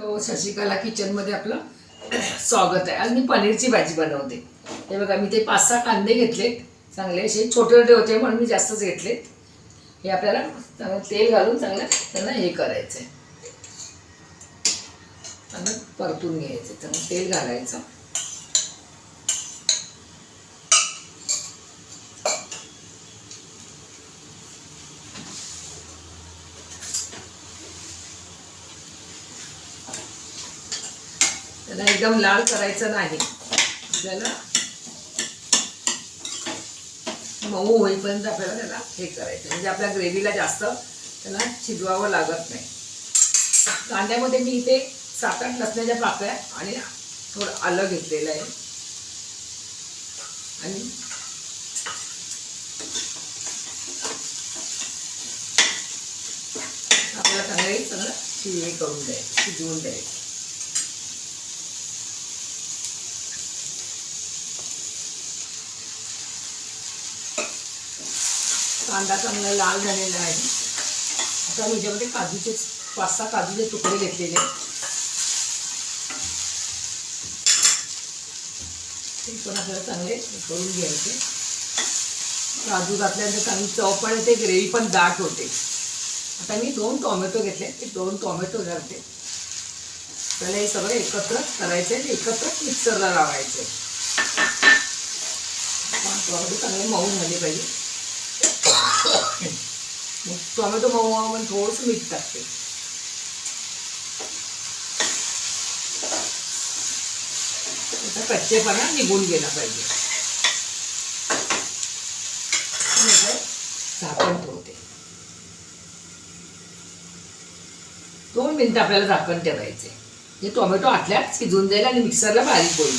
Hello Shashikala किचनमध्ये आपलं स्वागत आहे. आज मी पनीरची भाजी बनवते. हे बघा मी ते पाच सहा कांदे घेतले चांगले असे छोटे छोटे होते म्हणून मी जास्तच घेतलेत. हे आपल्याला चांगलं तेल घालून चांगलं त्यांना हे करायचं आहे परतून घ्यायचं. चांगलं तेल घालायचं त्याला एकदम लाल करायचं नाही. आपल्याला मऊ होईपर्यंत आपल्याला त्याला हे करायचं म्हणजे आपल्या ग्रेव्हीला जास्त त्याला शिजवावं लागत नाही. कांद्यामध्ये मी इथे सात आठ लसण्याच्या पाकळ्या आणि थोडं आलं घेतलेलं आहे. आणि आपल्याला चांगले सगळं शिजवे करून द्यायचं शिजवून द्यायचं. कांदा चांगला लाल झालेला आहे. आता मी काजूचे पाच सहा काजूचे तुकडे घेतलेले ते पण आपल्याला चांगले करून घ्यायचे. काजू घातल्यानंतर चांगली चव पण येते ग्रेव्ही पण दाट होते. आता मी दोन टॉमॅटो घेतले ते दोन टॉमॅटो घालते. त्याला हे सगळं एकत्र करायचे आणि एकत्र मिक्सरला लावायचे आहे चांगले मऊ झाले पाहिजे. टोमॅटो मऊ आपण थोडंसं मीठ टाकते. त्याचा कच्चेपणा निघून गेला पाहिजे. झाकण ठेवते. दोन मिनिटं आपल्याला झाकण ठेवायचे हे टोमॅटो आटल्यात शिजून जाईल आणि मिक्सरला बारीक होईल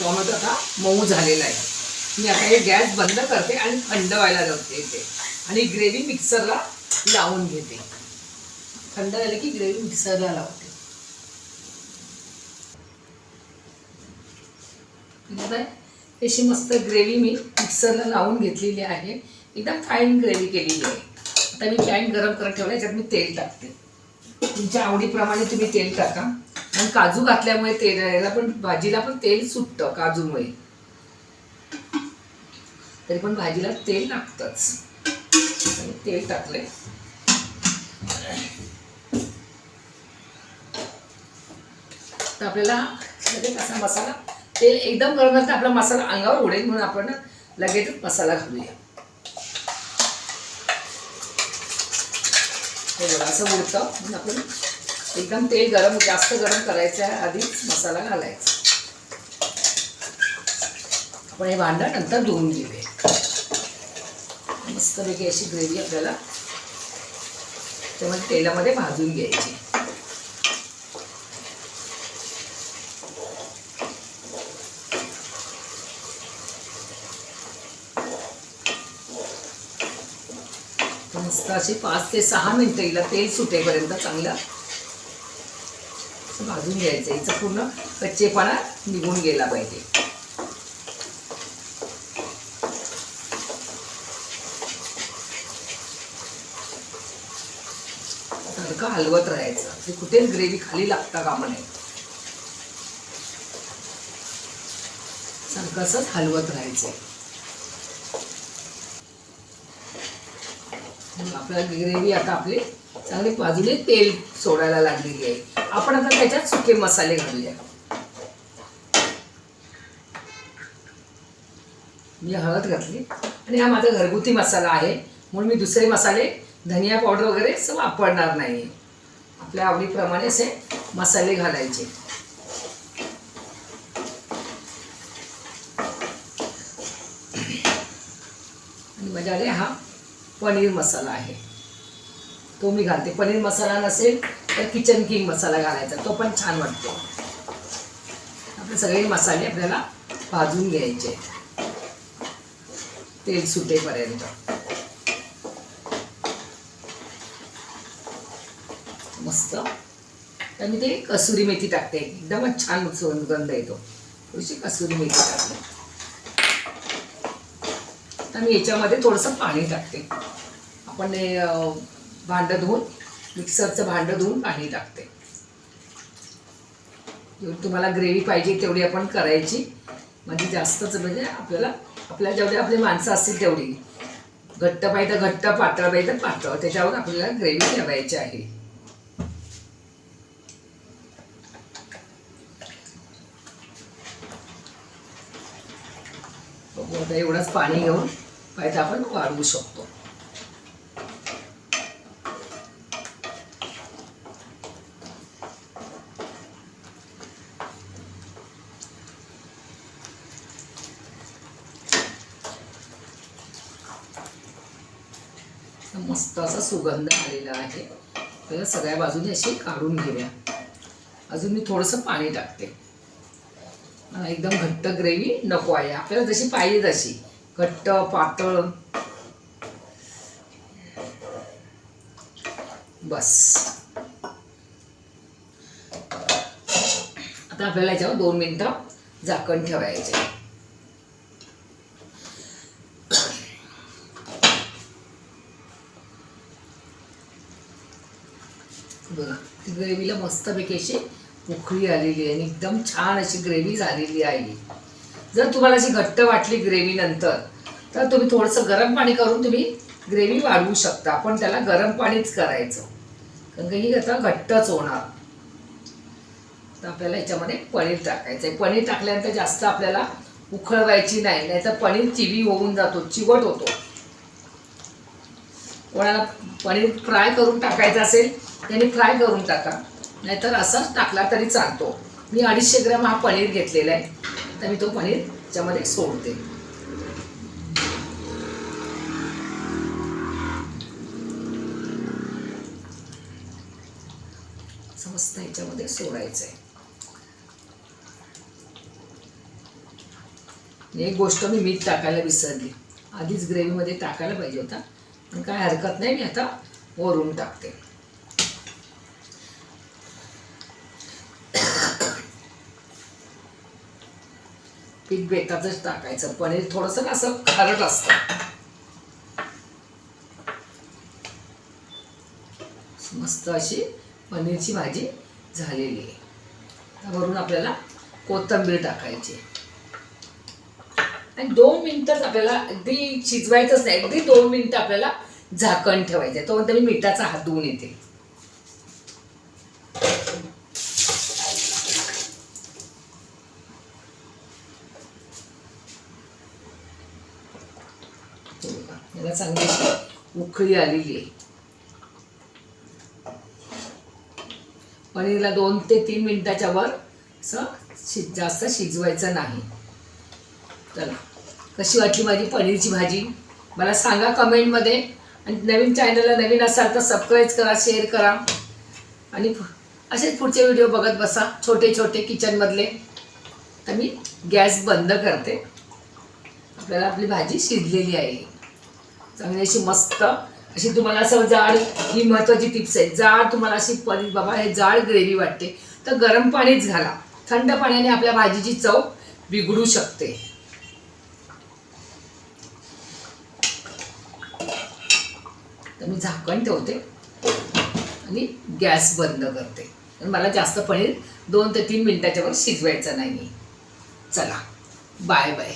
टॉमॅटो आता मऊ झालेला आहे. मी आता हे गॅस बंद करते आणि थंड व्हायला लावते इथे. आणि ग्रेव्ही मिक्सरला लावून घेते. थंड झालं की ग्रेव्ही मिक्सरला लावते. तशी अशी मस्त ग्रेव्ही मी मिक्सरला लावून घेतलेली आहे. एकदम फाईन ग्रेव्ही केलेली आहे. आता मी पॅन गरम करत ठेवला याच्यात मी तेल टाकते. तुमच्या आवडीप्रमाणे तुम्ही तेल टाका. आणि काजू घातल्यामुळे तेल याला पण भाजीला पण तेल सुटतं काजूमुळे. तरी पण भाजीला तेल लागतंच. तेल टाकले तर आपल्याला लगेच असा मसाला तेल एकदम गरम झालं तर आपला मसाला अंगावर उडेल म्हणून आपण लगेचच मसाला घालूया. हे बघा असं उडतं म्हणून आपण एकदम तेल गरम जास्त गरम करायचं आहे आधीच मसाला घालायचा. आपण हे भांडं नंतर धुवून घेऊया. मस्तपैकी अशी ग्रेव्ही आपल्याला त्यामध्ये तेलामध्ये भाजून घ्यायची. मस्त अशी पाच ते सहा मिनटं हिला तेल सुटेपर्यंत चांगलं असं भाजून घ्यायचं. हिचं पूर्ण कच्चेपणा निघून गेला पाहिजे. तडका हलवत राहायचं. ते कुठेच ग्रेव्ही खाली लागता कामा नये सारखं असंच हलवत राहायचं. मग आपल्याला ग्रेव्ही आता आपली चांगली बाजूने तेल सोडायला लागलेली आहे. आपण आता त्याच्यात सुके मसाले घालूया. मी हळद घातली. आणि हा माझा घरगुती मसाला आहे. म्हणून मी दुसरे मसाले धनिया पावडर वगैरे असं वापरणार नाही. आपल्या आवडीप्रमाणे असे मसाले घालायचे. आणि माझ्याकडे हा पनीर मसाला आहे. तो मी घालते. पनीर मसाला नसेल तर किचन किंग मसाला घालायचा. तो पण छान वाटतो. आपले सगळे मसाले आपल्याला भाजून घ्यायचे. तेल सुटेपर्यंत. मस्त. तर मी ते कसुरी मेथी टाकते. एकदमच छान सुगंध येतो. थोडीशी कसुरी मेथी टाकते. तर मी याच्यामध्ये थोडंसं पाणी टाकते. आपण भांडं धुवून मिक्सरचं भांडं धुवून पाणी टाकते. तुम्हाला ग्रेव्ही पाहिजे तेवढी आपण करायची. म्हणजे जास्तच म्हणजे आपल्याला आपल्याला जेवढे आपली माणसं असतील तेवढी. घट्ट पाहिजे तर घट्ट पातळ पाहिजे तर पातळ. त्याच्यावर आपल्याला ग्रेव्ही ठेवायची आहे. बघू आता एवढंच पाणी घेऊन पाहिजे आपण वाढवू शकतो. मस्त असा सुगंध आलेला आहे. त्याला सगळ्या बाजूने अशी काढून घेऊया. अजून मी थोडंसं पाणी टाकते. एकदम घट्ट ग्रेव्ही नको आहे. आपल्याला जशी पाहिजे तशी. घट्ट पातळ. बस. आता आपल्याला याच्यावर दोन मिनटं झाकण ठेवायचे बघा ग्रेव्हीला मस्तपैकी अशी पोखळी आलेली आहे आणि एकदम छान अशी ग्रेव्ही झालेली आहे जर तुम्हाला अशी घट्ट वाटली ग्रेव्ही नंतर तर तुम्ही थोडंसं गरम पाणी करून तुम्ही ग्रेव्ही वाढवू शकता. पण त्याला गरम पाणीच करायचं. कारण की ही आता घट्टच होणार. तर आपल्याला याच्यामध्ये पनीर टाकायचं आहे पनीर टाकल्यानंतर जास्त आपल्याला उखळवायची नाही नाहीतर पनीर चिवी होऊन जातो चिवट होतो. कोणाला पनीर फ्राय करून टाकायचं असेल त्याने फ्राय करून टाका. नाहीतर असाच टाकला तरी चालतो. मी अडीचशे ग्रॅम हा पनीर घेतलेला आहे. तर मी तो पनीर त्याच्यामध्ये सोडते. समस्त ह्याच्यामध्ये सोडायचं आहे एक गोष्ट मी मीठ टाकायला विसरली. आधीच ग्रेव्हीमध्ये टाकायला पाहिजे होता. काय हरकत नाही मी आता वरून टाकते. पीठ बेतातच टाकायचं पनीर थोडस ना असं खारट असतं. मस्त अशी पनीरची भाजी झालेली आहे. त्यावरून वरून आपल्याला कोथिंबीर टाकायची. आणि दोन मिनटंच आपल्याला अगदी शिजवायचंच नाही अगदी दोन मिनिटं आपल्याला झाकण ठेवायचं आहे तोपर्यंत मी मिठाचा हात धुवून येते. याला चांगली उखळी उकळी आलेली आहे. पनीरला दोन ते तीन मिनिटाच्या वर असं जास्त शिजवायचं नाही. चला. कशी वाटली माझी पनीरची भाजी? मला सांगा कमेंटमध्ये. आणि नवीन चॅनलला नवीन असाल तर सबस्क्राईब करा शेअर करा. आणि असेच पुढचे व्हिडिओ बघत बसा छोटे छोटे किचनमधले तर मी गॅस बंद करते. आपल्याला आपली भाजी शिजलेली आहे. चांगली अशी मस्त अशी तुम्हाला असं जाड ही महत्त्वाची टिप्स आहे. जाड तुम्हाला अशी पनीर बाबा हे जाड ग्रेव्ही वाटते. तर गरम पाणीच घाला. थंड पाण्याने आपल्या भाजीची चव बिघडू शकते. तर मी झाकण ठेवते. आणि गॅस बंद करते. आणि मला जास्त पनीर दोन ते तीन मिनटाच्यावर शिजवायचं नाही. चला. Bye bye.